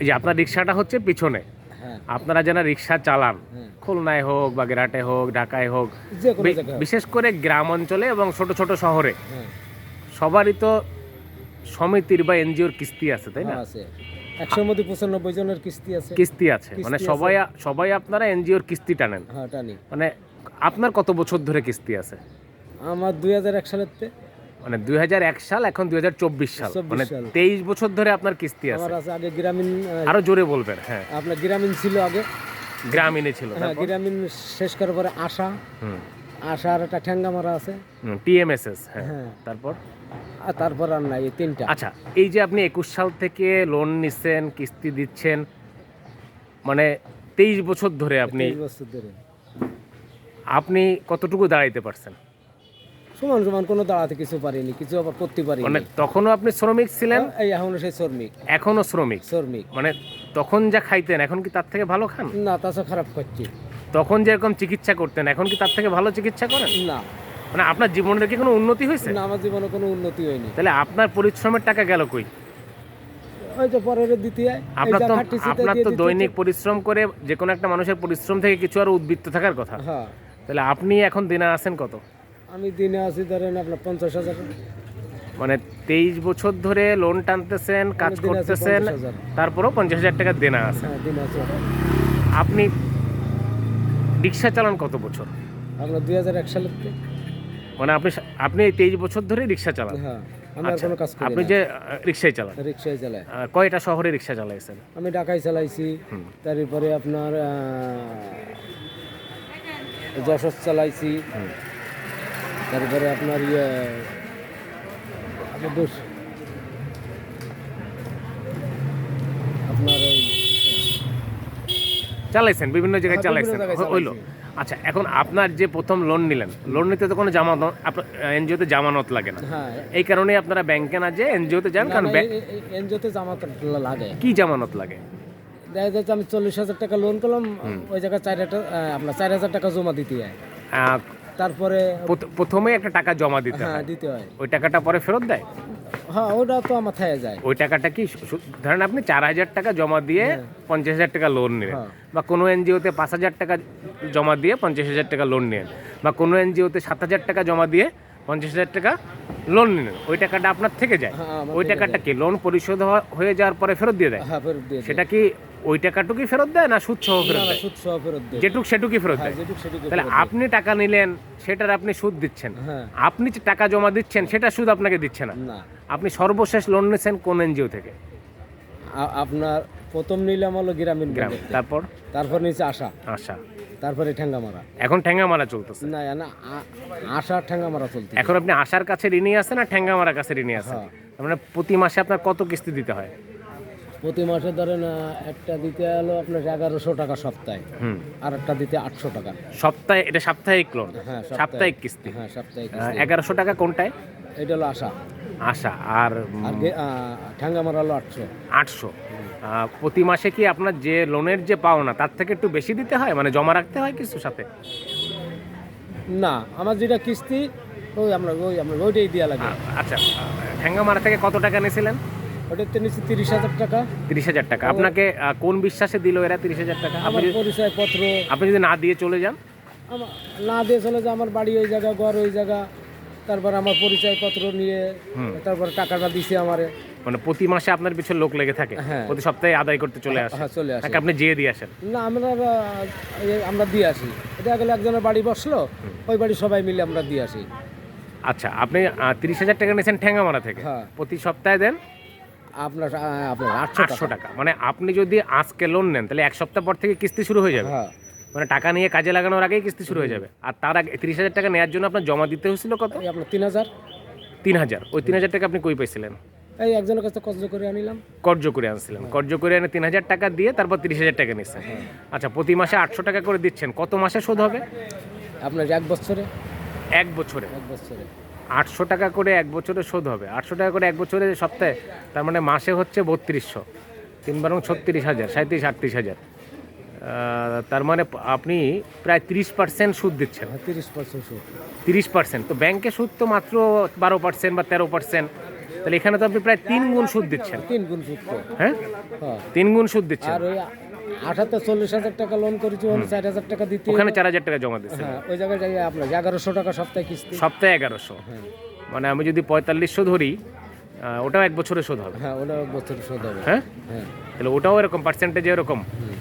এই যে আপনার রিক্সাটা হচ্ছে পিছনে। হ্যাঁ। আপনারা যারা রিক্সা চালান। খুলনায় হোক বা গেরাটে হোক ঢাকায় হোক। বিশেষ করে গ্রাম অঞ্চলে এবং ছোট ছোট শহরে হ্যাঁ। সবারই তো সমিতির বা এনজিওর কিস্তি আছে তাই না? হ্যাঁ, একশোর মধ্যে পঁচানব্বই জনের কিস্তি আছে। কিস্তি আছে। মানে সবাই সবাই আপনারা এনজিওর কিস্তি টানেন হ্যাঁ টানি মানে আপনার কত বছর ধরে কিস্তি আছে? আমার দুই হাজার এক সালের মানে দুই হাজার এক সাল এখন দুই সাল। 24 মানে তেইশ বছর ধরে আপনার কিস্তি আছে। আগে গ্রামীণ আরও জোরে বলবেন হ্যাঁ। আপনার গ্রামীণ ছিল আগে। গ্রামীণে ছিল হ্যাঁ গ্রামীণ শেষ করার পরে আশা। হুম। আশা আর একটা ঠ্যাঙ্গা মারা আছে। টিএমএসএস হ্যাঁ। হ্যাঁ। তারপর? আর তারপর আর নাই তিনটা। আচ্ছা এই যে আপনি একুশ সাল থেকে লোন নিচ্ছেন কিস্তি দিচ্ছেন মানে তেইশ বছর ধরে আপনি বছর ধরে। আপনি কতটুকু দাঁড়াইতে পারছেন? সমান সমান কোনো দাঁড়াতে কিছু পারিনি কিছু আবার করতে পারিনি। মানে তখনও আপনি শ্রমিক ছিলেন? এই এখন সেই শ্রমিক। এখনও শ্রমিক? শ্রমিক। মানে তখন যা খাইতেন এখন কি তার থেকে ভালো খান? না তাছাড়া খারাপ করছি। তখন যেরকম চিকিৎসা করতেন এখন কি তার থেকে ভালো চিকিৎসা করেন? না। মানে আপনার জীবনের কি কোনো উন্নতি হয়েছে? না আমার জীবনে কোনো উন্নতি হয়নি। তাহলে আপনার পরিশ্রমের টাকা গেল কই? ওই যে পরের এই আপনার তো আপনার তো দৈনিক পরিশ্রম করে যে কোনো একটা মানুষের পরিশ্রম থেকে কিছু আর উদ্বৃত্ত থাকার কথা। হ্যাঁ। তাহলে আপনি এখন দিনে আছেন কত? আমি দিনে আছি ধরেন আপনার পঞ্চাশ হাজার। মানে তেইশ বছর ধরে লোন টানতেছেন কাজ করতেছেন 50,000 তারপরেও পঞ্চাশ হাজার টাকা দেনা আছে। হ্যাঁ আপনি রিক্সা চালান কত বছর? আপনার দুই হাজার এক সালের থেকে। মানে আপনি আপনি এই তেইশ বছর ধরে রিক্সা চালান? হ্যাঁ আচ্ছা, কোনো কাজ আপনি যে রিক্সায় চালান? রিক্সায় চালাই। কয়টা শহরে রিক্সা চালাইছেন? আমি ঢাকায় চালাইছি। তারপরে আপনার যশোর চালাইছি। তারপরে আপনার ইয়ে আপনার দোষ। আপনার এই চালাইছেন বিভিন্ন জায়গায় হ্যাঁ, চালাইছেন। হইল। আচ্ছা এখন আপনার যে প্রথম লোন নিলেন লোন নিতে তো কোনো জামানত এনজিওতে জামানত লাগে না। হ্যাঁ। এই কারণে আপনারা ব্যাংকে না যে এনজিওতে যান কারণ এনজিওতে জামা লাগে। কি জামানত লাগে? দেখা যাচ্ছে আমি চল্লিশ হাজার টাকা লোন করলাম ওই জায়গায় চার আপনার চার হাজার টাকা জমা দিতে হয়। তারপরে প্রথ- প্রথমে একটা টাকা জমা দিতে হ্যাঁ হয়। দিতে হয়। ওই টাকাটা পরে ফেরত দেয়? হ্যাঁ ওটা তো আমার থেকে যায়। ওই টাকাটা কি ধরেন আপনি চার হাজার টাকা জমা দিয়ে পঞ্চাশ হাজার টাকা লোন নিলেন হ্যাঁ। বা কোনো এনজিওতে পাঁচ হাজার টাকা জমা দিয়ে পঞ্চাশ হাজার টাকা লোন নেন বা কোনো এনজিওতে সাত হাজার টাকা জমা দিয়ে পঞ্চাশ হাজার টাকা লোন নিলেন ওই টাকাটা আপনার থেকে যায়। হ্যাঁ, ওই টাকাটা কি লোন পরিশোধ হয়ে যাওয়ার পরে ফেরত দিয়ে দেয়? হ্যাঁ ফেরত দিয়ে দেয়। সেটা কি ওই টাকাটুকুই ফেরত দেয় না সুদ সহ ফেরত দেয়? সুদ সহ ফেরত দেয়। যেটুক সেটুকুই ফেরত হ্যাঁ দেয়। সেটুকু তাহলে আপনি টাকা নিলেন সেটার আপনি সুদ দিচ্ছেন। হ্যাঁ। আপনি যে টাকা জমা দিচ্ছেন সেটা সুদ আপনাকে দিচ্ছে না। আপনি সর্বশেষ লোন নিয়েছেন কোন এনজিও থেকে? আপনার প্রথম নিলাম হলো গ্রামীণ গ্রাম। তারপর? তারপর নিচে আশা। আশা। তারপরে ঠ্যাঙ্গা মারা এখন ঠ্যাঙ্গা মারা চলতেছে? না না আশা ঠ্যাঙ্গা মারা চলতে এখন আপনি আশার কাছে ঋণী আছেন না ঠ্যাঙ্গা মারার কাছে ঋণী আছেন? হ্যাঁ। মানে প্রতি মাসে আপনার কত কিস্তি দিতে হয়? প্রতি মাসে ধরেন একটা দিতে হলো আপনার এগারোশো টাকা সপ্তাহে হুম। আর একটা দিতে আটশো টাকা। সপ্তাহে এটা সাপ্তাহিক লোন হ্যাঁ সাপ্তাহিক কিস্তি? হ্যাঁ সাপ্তাহিক এগারোশো টাকা কোনটায়? এটা হলো আশা। আশা আর আর গে- আহ, ঠ্যাঙ্গা মারা হলো আটশো। আটশো। প্রতি মাসে কি আপনার যে লোনের যে পাওনা তার থেকে একটু বেশি দিতে হয়? মানে জমা রাখতে হয় কিছু সাথে? না আমার যেটা কিস্তি ওই আমরা ওই আমরা ওইটাই দেওয়া লাগে। আচ্ছা ঠ্যাঙ্গা মারা থেকে কত টাকা নিয়েছিলেন? ওটাতে নিচ্ছি তিরিশ হাজার টাকা। তিরিশ হাজার টাকা। আপনাকে কোন বিশ্বাসে দিল এরা তিরিশ হাজার টাকা? আপনি আমার যদি- পরিচয় পত্র আপনি যদি না দিয়ে চলে যান? না দিয়ে চলে যে আমার বাড়ি ওই জায়গা ঘর ওই জায়গা। তারপর আমার পরিচয় পত্র নিয়ে তারপর টাকাটা দিছে আমারে। মানে প্রতি মাসে আপনার পিছনে লোক লেগে থাকে। হ্যাঁ। প্রতি সপ্তাহে আদায় করতে চলে আসে। হ্যাঁ চলে আসে। আপনি যেয়ে দিয়ে আসেন। না আমরা আমরা দিয়ে আসি। এটা গেলে একজনের বাড়ি বসল ওই বাড়ি সবাই মিলে আমরা দিয়ে আসি। আচ্ছা আপনি তিরিশ হাজার টাকা নিয়েছেন ঠ্যাঙ্গামারা থেকে। হ্যাঁ। প্রতি সপ্তাহে দেন আপনার আপনার আটশো আটশো টাকা। মানে আপনি যদি আজকে লোন নেন তাহলে এক সপ্তাহ পর থেকে কিস্তি শুরু হয়ে যাবে। হ্যাঁ। মানে টাকা নিয়ে কাজে লাগানোর আগেই কিস্তি শুরু হয়ে যাবে। আর তার আগে তিরিশ হাজার টাকা নেওয়ার জন্য আপনার জমা দিতে হয়েছিল কত? আপনার তিন হাজার। তিন হাজার। ওই তিন হাজার টাকা আপনি কই পাইছিলেন? এই একজনের কাছে কষ্ট করে আনিলাম। কর্য করে আনছিলেন। কর্য করে এনে তিন হাজার টাকা দিয়ে তারপর তিরিশ হাজার টাকা নিচ্ছেন আচ্ছা প্রতি মাসে আটশো টাকা করে দিচ্ছেন। কত মাসে শোধ হবে? আপনার এক বছরে। এক বছরে। এক বছরে। আটশো টাকা করে এক বছরে শোধ হবে। আটশো টাকা করে এক বছরে সপ্তাহে তার মানে মাসে হচ্ছে বত্রিশশো। তিন বারং ছত্রিশ হাজার সাঁত্রিশ আটত্রিশ হাজার। তার মানে আপনি প্রায় তিরিশ পার্সেন্ট সুদ দিচ্ছেন। তিরিশ পার্সেন্ট সুদ। তিরিশ পার্সেন্ট। তো ব্যাংকে সুদ তো মাত্র বারো পার্সেন্ট বা তেরো পার্সেন্ট। তাহলে এখানে তো আপনি প্রায় তিন গুণ সুদ দিচ্ছেন। তিন গুণ সুদ। হ্যাঁ? হ্যাঁ। তিন গুণ সুদ দিচ্ছেন। আঠাতে চল্লিশ হাজার টাকা লোন করেছি ওখানে চার হাজার টাকা দিতে ওখানে চার হাজার টাকা জমা দিচ্ছেন হ্যাঁ ওই জায়গায় যাই আপনার এগারোশো টাকা সপ্তাহে কিস্তি। সপ্তাহে এগারোশো। হ্যাঁ। মানে আমি যদি পঁয়তাল্লিশশো ধরি ওটাও এক বছরে শোধ হবে। হ্যাঁ ওটা বছর শোধ হবে। হ্যাঁ? হ্যাঁ। তাহলে ওটাও এরকম পার্সেন্টেজ এরকম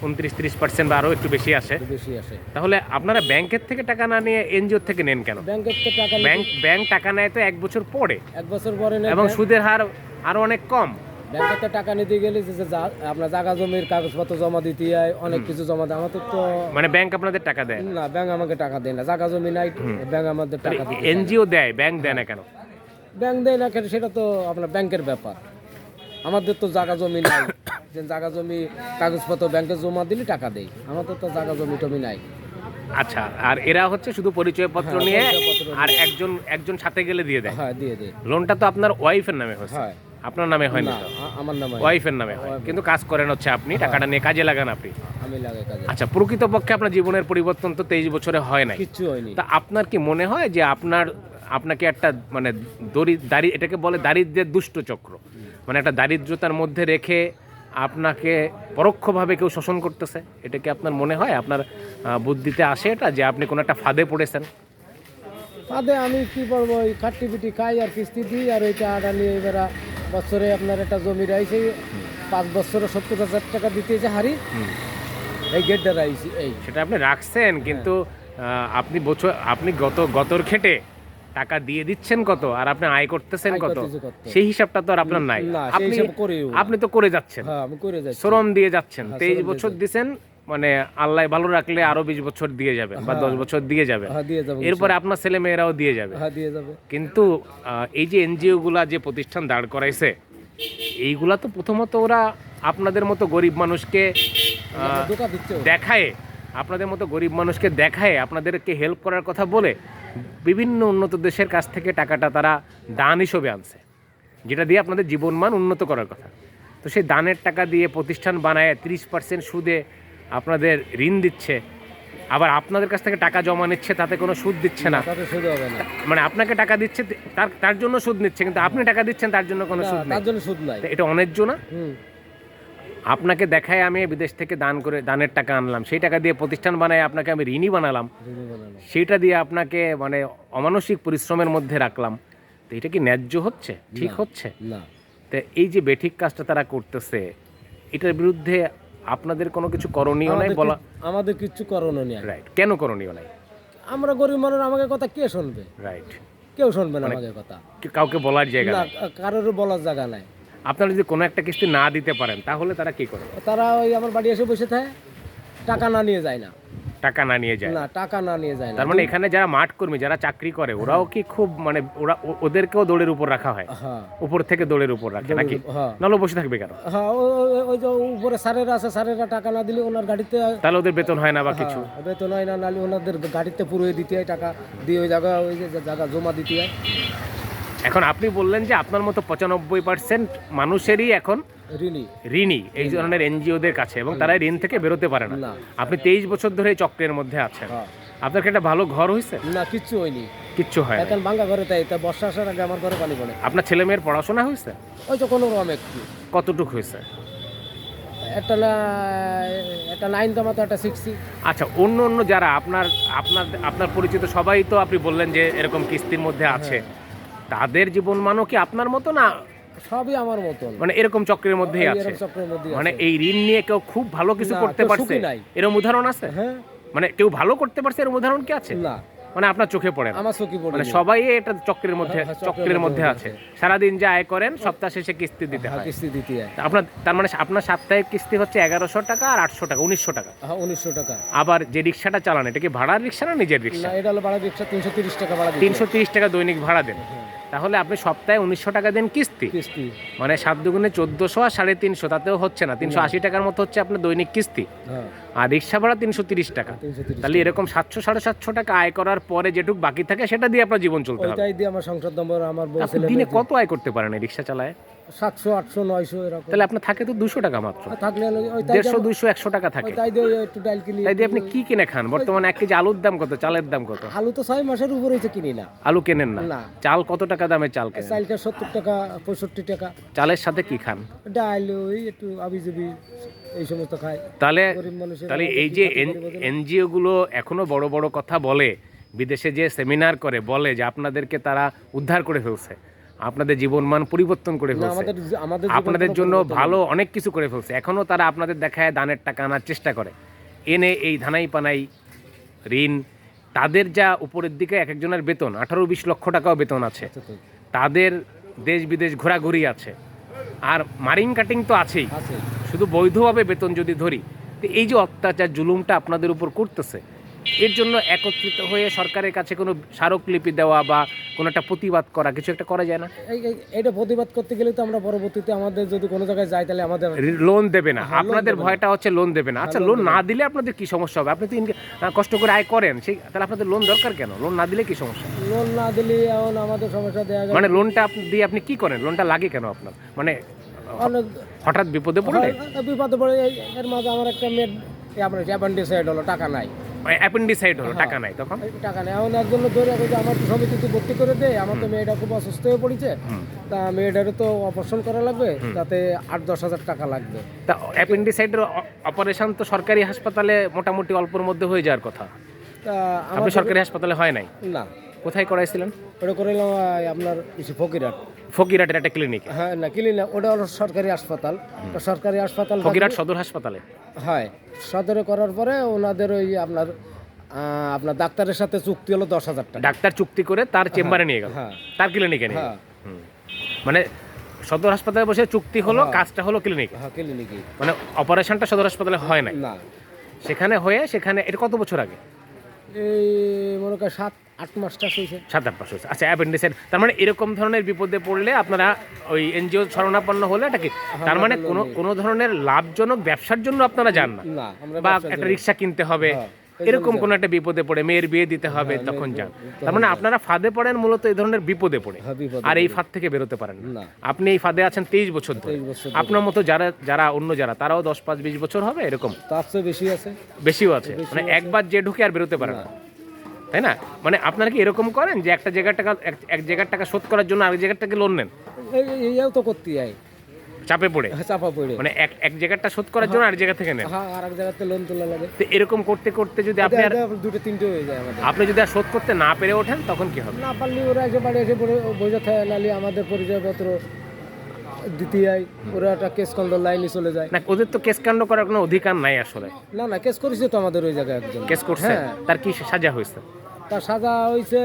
উনত্রিশ তিরিশ পার্সেন্ট বা আরও একটু বেশি আসে। বেশি আসে। তাহলে আপনারা ব্যাংকের থেকে টাকা না নিয়ে এনজিওর থেকে নেন কেন? ব্যাংকের তো টাকা ব্যাংক ব্যাংক টাকা নেয় তো এক বছর পরে। এক বছর পরে এবং সুদের হার আরও অনেক কম। ব্যাংকের তো টাকা নিতে গেলে যে যা- আপনার জায়গা জমির কাগজপত্র জমা দিতে হয় অনেক কিছু জমা দেয়। আমাদের তো মানে ব্যাংক আপনাদের টাকা দেয় না? ব্যাংক আমাকে টাকা দেয় না। জায়গা জমি নাই ব্যাংক আমাদের টাকা দিতে চায় না। এনজিও দেয় ব্যাংক দেয় না কেন? ব্যাংক দেয় না কেন সেটা তো আপনার ব্যাংকের ব্যাপার। আমাদের তো জায়গা জমি নাই। যে জায়গা জমি কাগজপত্র ব্যাংকে জমা দিলে টাকা দেয়। আমাদের তো জায়গা জমি টমি নাই। আচ্ছা আর এরা হচ্ছে শুধু পরিচয়পত্র হ্যাঁ, নিয়ে পরিচয়পত্র আর একজন একজন সাথে গেলে দিয়ে দেয়? হ্যাঁ দিয়ে দেয়। লোনটা তো আপনার ওয়াইফের নামে হচ্ছে। হ্যাঁ। আপনার নামে হয় না না আমার নাম ওয়াইফের নামে হয়। কিন্তু কাজ করেন হচ্ছে আপনি টাকাটা নিয়ে কাজে লাগান আপনি। আমি লাগাই কাজে আচ্ছা প্রকৃতপক্ষে আপনার জীবনের পরিবর্তন তো তেইশ বছরে হয় নাই। কিছু হয়নি। তা আপনার কি মনে হয় যে আপনার আপনাকে একটা মানে দরি দারি এটাকে বলে দারিদ্র্যের দুষ্ট চক্র। মানে একটা দারিদ্রতার মধ্যে রেখে আপনাকে পরোক্ষভাবে কেউ শোষণ করতেছে? এটা কি আপনার মনে হয়? আপনার বুদ্ধিতে আসে এটা যে আপনি কোনো একটা ফাঁদে পড়েছেন? তাতে আমি কি করব ওই খাট্টি পিটি খাই আর কিস্তি দিই আর ওইটা আটা নিয়ে এবার বছরে আপনার একটা জমি রাইছে পাঁচ বছরে সত্তর হাজার টাকা দিতেছে হারি এই গেটটা রাইছি এই। সেটা আপনি রাখছেন কিন্তু আপনি বছর আপনি গত গতর খেটে টাকা দিয়ে দিচ্ছেন কত আর আপনি আয় করতেছেন কত? সেই হিসাবটা তো আর আপনার নাই। আপনি তো করে যাচ্ছেন। হ্যাঁ করে শ্রম দিয়ে যাচ্ছেন। হ্যাঁ, তেইশ বছর দিছেন মানে আল্লাহ ভালো রাখলে আরও বিশ বছর দিয়ে যাবে বা দশ বছর দিয়ে যাবে। হ্যাঁ এরপরে আপনার ছেলে মেয়েরাও দিয়ে যাবে। হ্যাঁ দিয়ে যাবে। কিন্তু এই যে এনজিও গুলা যে প্রতিষ্ঠান দাঁড় করাইছে এইগুলা তো প্রথমত ওরা আপনাদের মতো গরিব মানুষকে। দেখায় আপনাদের মতো গরিব মানুষকে দেখায় আপনাদেরকে হেল্প করার কথা বলে বিভিন্ন উন্নত দেশের কাছ থেকে টাকাটা তারা দান হিসেবে আনছে। যেটা দিয়ে আপনাদের জীবনমান উন্নত করার কথা। তো সেই দানের টাকা দিয়ে প্রতিষ্ঠান বানায় তিরিশ পার্সেন্ট সুদে আপনাদের ঋণ দিচ্ছে আবার আপনাদের কাছ থেকে টাকা জমা নিচ্ছে তাতে কোনো সুদ দিচ্ছে না। তাতে শুধু হবে না। মানে আপনাকে টাকা দিচ্ছে তার তার জন্য সুদ নিচ্ছে কিন্তু আপনি টাকা দিচ্ছেন তার জন্য কোনো সুদ তার জন্য সুদ নাই। এটা অন্যায্য না? আপনাকে দেখায় আমি বিদেশ থেকে দান করে দানের টাকা আনলাম সেই টাকা দিয়ে প্রতিষ্ঠান বানায় আপনাকে আমি ঋণই বানালাম। সেইটা দিয়ে আপনাকে মানে অমানসিক পরিশ্রমের মধ্যে রাখলাম। তো এটা কি ন্যায্য হচ্ছে? ঠিক হচ্ছে? না। তো এই যে বেঠিক কাজটা তারা করতেছে এটার বিরুদ্ধে আপনাদের কোনো কিছু করণীয় নাই বলা আমাদের কিছু করণীয় নাই। রাইট কেন করণীয় নাই? আমরা গরিব মানুষ আমাকে কথা কে শুনবে? রাইট কেউ শুনবে না আমাদের কথা। কাউকে বলার জায়গা না কারোর বলার জায়গা নাই। আপনারা যদি কোনো একটা কিস্তি না দিতে পারেন তাহলে তারা কি করে তারা ওই আমার বাড়ি এসে বসে থাকে টাকা না নিয়ে যায় না। টাকা না নিয়ে যায়। না টাকা না নিয়ে যায় না। তার মানে এখানে যারা মাঠ কর্মী যারা চাকরি করে ওরাও কি খুব মানে ওরা ওদেরকেও দৌড়ের উপর রাখা হয়? হ্যাঁ। উপর থেকে দৌড়ের উপর রাখে নাকি? হ্যাঁ। নাহলে বসে থাকবে কেন? হ্যাঁ ওই- যে উপরে স্যারেরা আছে স্যারেরা টাকা না দিলে ওনার গাড়িতে তাহলে ওদের বেতন হয় না বা কিছু? হ্যাঁ, বেতন হয় না নাহলে ওনাদের গাড়িতে পুরোই দিতে হয় টাকা দিয়ে ওই জায়গা ওই যে জায়গা জমা দিতে হয়। এখন আপনি বললেন যে আপনার মতো পঁচানব্বই পার্সেন্ট মানুষেরই এখন ঋণী। ঋণী এই ধরনের এনজিওদের কাছে এবং তারা ঋণ থেকে বেরোতে পারে না। আপনি তেইশ বছর ধরে এই চক্রের মধ্যে আছেন। হ্যাঁ। আপনার কি একটা ভালো ঘর হয়েছে? না কিচ্ছু হয়নি। কিচ্ছু হয়। এখন ভাঙ্গা ঘরে তাই তা বর্ষা আসার আগে আমার ঘরে পানি পড়ে। আপনার ছেলে মেয়ের পড়াশোনা হয়েছে? ওই তো কোনো রকম একটু। কতটুকু হয়েছে? একটা একটা নাইন তো একটা সিক্সটি আচ্ছা অন্য অন্য যারা আপনার আপনার আপনার পরিচিত সবাই তো আপনি বললেন যে এরকম কিস্তির মধ্যে আছে। তাদের জীবন মানও কি আপনার মতো না? সবই আমার মতন। মানে এরকম চক্রের মধ্যেই আছে। চক্রের মধ্যে মানে এই ঋণ নিয়ে কেউ খুব ভালো কিছু করতে পারছে? এরকম উদাহরণ আছে? হ্যাঁ। মানে কেউ ভালো করতে পারছে এরকম উদাহরণ কি আছে? না। মানে আপনার চোখে পড়ে আমার চোখে পড়ে মানে সবাই এটা চক্রের মধ্যে হ্যাঁ, হ্যাঁ, চক্রের মধ্যে আছে। সারাদিন যা আয় করেন সপ্তাহ শেষে কিস্তি দিতে হয় কিস্তি দিতে হয়। আপনার তার মানে আপনার সাপ্তাহিক কিস্তি হচ্ছে এগারোশো টাকা আর আটশো টাকা উনিশশো টাকা। হ্যাঁ উনিশশো টাকা। আবার যে রিক্সাটা চালান এটা কি ভাড়ার রিক্সা না নিজের রিক্সা? না এটা হলো ভাড়া রিক্সা তিনশো তিরিশ টাকা ভাড়া তিনশো তিরিশ টাকা দৈনিক ভাড়া দেন। হয়। তাহলে আপনি সপ্তাহে উনিশশো টাকা দেন কিস্তি। কিস্তি। মানে সাত দুগুণে চোদ্দোশো আর সাড়ে তিনশো তাতেও হচ্ছে না। তিনশো আশি টাকার মতো হচ্ছে আপনার দৈনিক কিস্তি। হ্যাঁ। আর রিক্সা ভাড়া তিনশো তিরিশ টাকা। তাহলে এরকম সাতশো সাড়ে সাতশো টাকা আয় করার পরে যেটুকু বাকি থাকে সেটা দিয়ে আপনার জীবন চলতে হবে। দিয়ে আমার সংসার নম্বর আমার দিনে কত আয় করতে পারেন রিক্সা চালায়? সাতশো আটশো নয়শো এরকম। তাহলে আপনার থাকে তো দুশো টাকা মাত্র। থাকলে দেড়শো দুইশো একশো টাকা থাকে। তাই দিয়ে একটু ডাল কিনি তাই দিয়ে আপনি কি কিনে খান? বর্তমানে এক কেজি আলুর দাম কত চালের দাম কত? আলু তো ছয় মাসের উপরে হয়েছে কিনি না। আলু কেনেন না। না। চাল কত টাকা দামে চাল কেনেন? চালটা সত্তর টাকা পঁয়ষট্টি টাকা। চালের সাথে কি খান? ডাল ওই একটু আবিজুবি। এই সমস্ত খায়। তাহলে তাহলে এই যে এনজিও গুলো এখনও বড় বড় কথা বলে বিদেশে যে সেমিনার করে বলে যে আপনাদেরকে তারা উদ্ধার করে ফেলছে আপনাদের জীবনমান পরিবর্তন করে ফেলছে আপনাদের জন্য ভালো অনেক কিছু করে ফেলছে এখনও তারা আপনাদের দেখায় দানের টাকা আনার চেষ্টা করে। এনে এই ধানাই পানাই ঋণ তাদের যা উপরের দিকে এক একজনের বেতন আঠারো বিশ লক্ষ টাকাও বেতন আছে। আছে তাদের দেশ বিদেশ ঘোরাঘুরি আছে। আর মারিং কাটিং তো আছেই। আছে শুধু বৈধভাবে বেতন যদি ধরি তো এই যে অত্যাচার জুলুমটা আপনাদের উপর করতেছে এর জন্য একত্রিত হয়ে সরকারের কাছে কোনো স্মারকলিপি দেওয়া বা কোনো একটা প্রতিবাদ করা কিছু একটা করা যায় না? এই- প্রতিবাদ করতে গেলে তো আমরা পরবর্তীতে আমাদের যদি কোনো জায়গায় যাই তাহলে আমাদের লোন দেবে না। হ্যাঁ, আপনাদের ভয়টা হচ্ছে লোন দেবে না। আচ্ছা লোন না দিলে আপনাদের কি সমস্যা হবে? আপনি তো কষ্ট করে আয় করেন সেই তাহলে আপনাদের লোন দরকার কেন? লোন না দিলে কি সমস্যা? লোন না দিলে এখন আমাদের সমস্যা দেওয়া মানে লোনটা দিয়ে আপনি কি করেন? লোনটা লাগে কেন আপনার? মানে হঠাৎ বিপদে পড়লে? বিপদে পড়ে এর মাঝে আমার একটা মেয়ে আপনার হলো টাকা নাই। অ্যাপেন্ডিসাইড হলো হ্যাঁ। টাকা নাই তখন? টাকা নেই। এখন একজন ধরে রাখে যে আমার তো সমিতিতে ভর্তি করে দে আমার তো মেয়েটা খুব অসুস্থ হয়ে পড়েছে। তা মেয়েটারও তো অপারেশন করা লাগবে তাতে আট দশ হাজার টাকা লাগবে। তা অ্যাপেন্ডিসাইডের অপারেশন তো সরকারি হাসপাতালে মোটামুটি অল্পর মধ্যে হয়ে যাওয়ার কথা। তা আপনি সরকারি হাসপাতালে হয় নাই? না। কোথায় করাইছিলেন? ওটা করে এলাম আহ, আপনার ইসে ফকিরহাট। ফকিরহাটের একটা ক্লিনিকে হ্যাঁ না কিলি না ওটা হলো সরকারি হাসপাতাল। তো সরকারি হাসপাতাল ফকিরহাট সদর হাসপাতালে? হয় সদরে করার পরে ওনাদের ওই আপনার আপনার ডাক্তারের সাথে চুক্তি হলো দশ হাজার টাকা। ডাক্তার চুক্তি করে তার চেম্বারে নিয়ে গেল? হ্যাঁ। তার ক্লিনিকে নিয়ে হ্যাঁ। মানে সদর হাসপাতালে বসে চুক্তি হলো কাজটা হলো ক্লিনিকে হ্যাঁ ক্লিনিকে মানে অপারেশনটা সদর হাসপাতালে হয় না। সেখানে হয়ে সেখানে এটা কত বছর আগে? এই মনে করেন সাত আট মাসটা হয়েছে সাত আট মাস হয়েছে আচ্ছা অ্যাপেন্ডিসাইড তার মানে এরকম ধরনের বিপদে পড়লে আপনারা ওই এনজিও শরণাপন্ন হলে এটা কি? তার মানে কোনো কোনো ধরনের লাভজনক ব্যবসার জন্য আপনারা যান না? বা একটা রিক্সা কিনতে হবে। হ্যাঁ, এরকম কোনো একটা বিপদে পড়ে মেয়ের বিয়ে দিতে হবে তখন যান। তার মানে আপনারা ফাঁদে পড়েন মূলত এই ধরনের বিপদে পড়ে। হ্যাঁ, আর এই ফাঁদ থেকে বেরোতে পারেন না। আপনি এই ফাঁদে আছেন তেইশ বছর ধরে। আপনার মতো যারা যারা অন্য যারা তারাও দশ পাঁচ বিশ বছর হবে এরকম? তার চেয়ে বেশি আছে। বেশিও আছে। মানে একবার যে ঢুকে আর বেরোতে পারে না। তাই না? মানে আপনারা কি এরকম করেন যে একটা জায়গার টাকা এক- জায়গার টাকা শোধ করার জন্য আরেক জায়গার টাকা লোন নেন? এই- এই- এইও তো করতে যাই। চাপে পড়ে? চাপা পড়ে। মানে এক এক জায়গাটা শোধ করার জন্য আরেক জায়গা থেকে নেন? হ্যাঁ আর এক জায়গাতে লোন তোলা লাগে। তো এরকম করতে করতে যদি আপনি আর দুটো তিনটে হয়ে যায় আমাদের। আপনি যদি আর শোধ করতে না পেরে ওঠেন তখন কি হবে? না পারলে ওরা এসে বাড়ি এসে পড়ে বোঝা থাকে নালি আমাদের পরিচয়পত্র। দিতে যায় ওরা একটা কেস কন্ট্রোল লাইনে চলে যায়। না ওদের তো কেস কাণ্ড করার কোনো অধিকার নাই আসলে। না না কেস করেছে তো আমাদের ওই জায়গায় একজন। কেস করছে? হ্যাঁ। তার কি সাজা হয়েছে? তার সাজা হয়েছে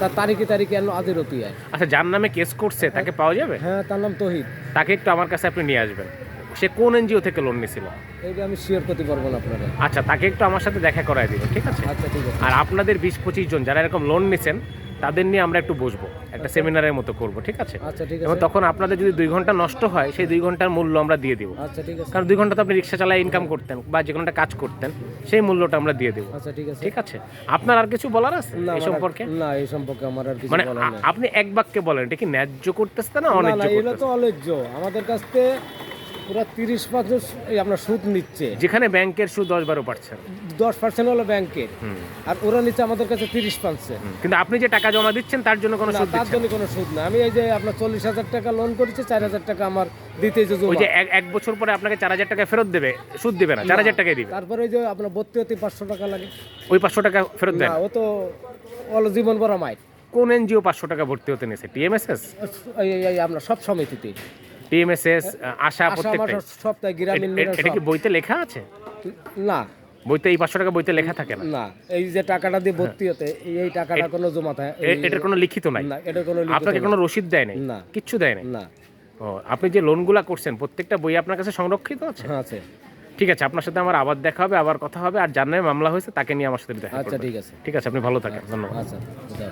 তার তারিখে তারিখে আদিরতি হয় আচ্ছা যার নামে কেস করছে তাকে পাওয়া যাবে? হ্যাঁ তার নাম তহিদ। তাকে একটু আমার কাছে আপনি নিয়ে আসবেন। সে কোন এনজিও থেকে লোন নিয়েছিল? এইটা আমি শেয়ার করতে পারব না আপনারা। আচ্ছা তাকে একটু আমার সাথে দেখা করায় দিবেন ঠিক আছে? আচ্ছা ঠিক আছে। আর আপনাদের বিশ পঁচিশ জন যারা এরকম লোন নিছেন তাদের নিয়ে আমরা একটু বসবো একটা সেমিনারের মতো করব ঠিক আছে? আচ্ছা ঠিক এবং তখন আপনাদের যদি দুই ঘণ্টা নষ্ট হয় সেই দুই ঘণ্টার মূল্য আমরা দিয়ে দিব। আচ্ছা ঠিক আছে। কারণ দুই ঘণ্টা তো আপনি রিক্সা চালায় ইনকাম করতেন বা যে কোনো একটা কাজ করতেন সেই মূল্যটা আমরা দিয়ে দেবো। আচ্ছা ঠিক আছে। ঠিক আছে? আপনার আর কিছু বলার আছে এই সম্পর্কে? না এই সম্পর্কে আমার আর কিছু মানে আপনি এক বাক্যে বলেন এটা কি ন্যায্য করতেছে না অন্যায্য না তো আমাদের কাছ থেকে পুরো তিরিশ পার্সেন্ট এই আপনার সুদ নিচ্ছে। যেখানে ব্যাংকের সুদ দশ বারো পার্সেন্ট। দশ পার্সেন্ট হলো ব্যাংকের। আর ওরা নিচ্ছে আমাদের কাছে তিরিশ পার্সেন্ট কিন্তু আপনি যে টাকা জমা দিচ্ছেন তার জন্য কোনো সুদ তার জন্য কোনো সুদ না। আমি এই যে আপনার চল্লিশ হাজার টাকা লোন করেছি চার হাজার টাকা আমার দিতে যে ওই যে এক বছর পরে আপনাকে চার হাজার টাকা ফেরত দেবে সুদ দেবে না চার হাজার টাকাই দিবে। তারপরে ওই যে আপনার ভর্তি হতে পাঁচশো টাকা লাগে। ওই পাঁচশো টাকা ফেরত না ও তো অল জীবন বড় মাইট কোন এনজিও পাঁচশো টাকা ভর্তি হতে নিয়েছে টিএমএসএস? আপনার সব সমিতিতে টিএমএসএস আশা আশা আমার প্রত্যেকটাই সপ্তাহে গ্রামীণ এটা কি বইতে লেখা আছে? না। বইতে এই পাঁচশো টাকা বইতে লেখা থাকে না? না। এই যে টাকাটা দিয়ে ভর্তি হতে এই টাকাটা কোনো জমা থাকে এটার কোনো লিখিত নাই? না এটা কোনো আপনাকে কোনো রসিদ দেয় নাই? না। কিচ্ছু দেয় নাই? না। ও আপনি যে লোনগুলা করছেন প্রত্যেকটা বই আপনার কাছে সংরক্ষিত আছে? হ্যাঁ আছে। ঠিক আছে আপনার সাথে আমার আবার দেখা হবে আবার কথা হবে আর যার নামে মামলা হয়েছে তাকে নিয়ে আমার সাথে দেখা আচ্ছা ঠিক আছে। ঠিক আছে আপনি ভালো থাকেন ধন্যবাদ। আচ্ছা।